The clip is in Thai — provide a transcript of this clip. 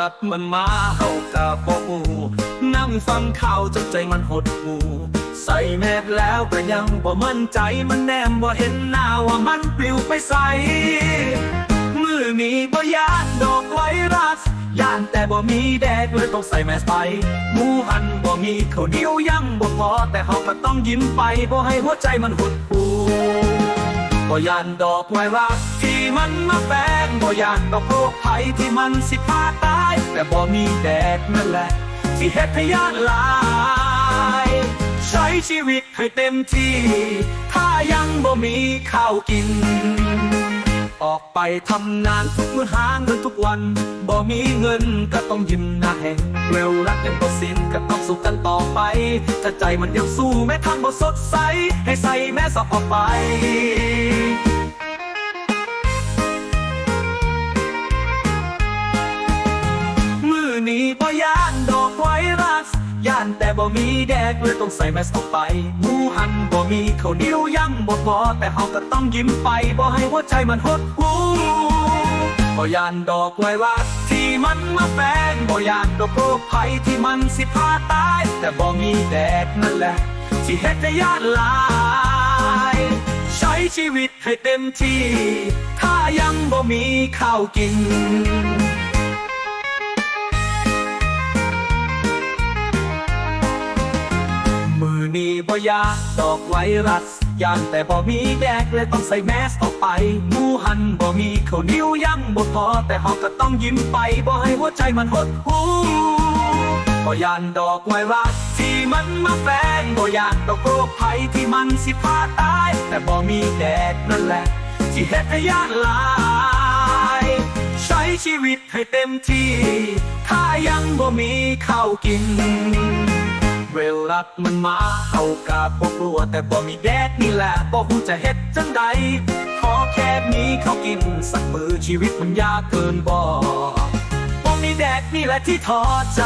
รักมันมาเฮากะบ่ฮู้นั่งฟังข่าวจนใจมันหดหูใส่แมสแล้วก็ยังบ่มั่นใจมันแนมบ่เห็นหน้าว่ามันปลิวไปใส่มือนี้บ่ยานดอกไวรัสยานแต่บ่มีแดดเลยต้องใส่แมสไปหมูหันบ่มีข้าวเหนียวยังบ่พอแต่เฮาก็ต้องยิ้มไปบ่ให้หัวใจมันหดหู บ่ยานดอกไวรัสที่มันมาแฝงบ่ยานดอกโรคภัยที่มันสิพาตาย แต่บ่มีแดดนั่นแหละ ที่เฮ็ดให้ยานลาย ใช้ชีวิตให้เต็มที่ ถ้ายังบ่มีข้าวกิน ออกไปทำงานทุกมื้อหาเงินทุกวันบ่มีเงินก็ต้องยิ้มหน้าแห้งเร็วรักกันก็สิ้นก็ต้องสู้กันต่อไป ถ้าใจมันยังสู้แม้ทางบ่สดใส ให้ใส่แม่สอบออกไป บ่มีแดกเลยต้องใส่แมสออกไปหมูหันบ่มีข้าวเหนียวยังบ่พอแต่เฮาก็ต้องยิ้มไปบ่ให้หัวใจมันหดหูบ่ยานดอกไวรัสที่มันมาแฝงบ่ยานดอกโรคภัยที่มันสิพาตาย แต่บ่มีแดดนั่นแหละ ที่เฮ็ดให้ยานลาย ใช้ชีวิตให้เต็มที่ ถ้ายังบ่มีข้าวกิน มือนี้บ่ยาดอกไวรัสยานแต่บ่มีแดกเลยต้องใส่แมสออกไปมูหันบ่มีเขานียวยังบ่พอแต่เฮาก็ต้องยิ้มไปบ่ให้หัวใจมันหดหูบ่ยานดอกไวรัสที่มันมาแฝงบ่ยานดอกโรคภัยที่มันสิพาตาย แต่บ่มีแดดนั่นแหละ ที่เฮ็ดให้ยานหลายใช้ชีวิตให้เต็มที่ ถ้ายังบ่มีข้าวกิน เวลามันมาเฮากาบ่กลัวแต่บ่มีแดดนี่แหละบ่ฮู้จะเฮ็ดจังใดขอแค่มีเขากินสักมือชีวิตมันยากเกินบ่บ่มีแดดนี่แหละที่ท้อใจ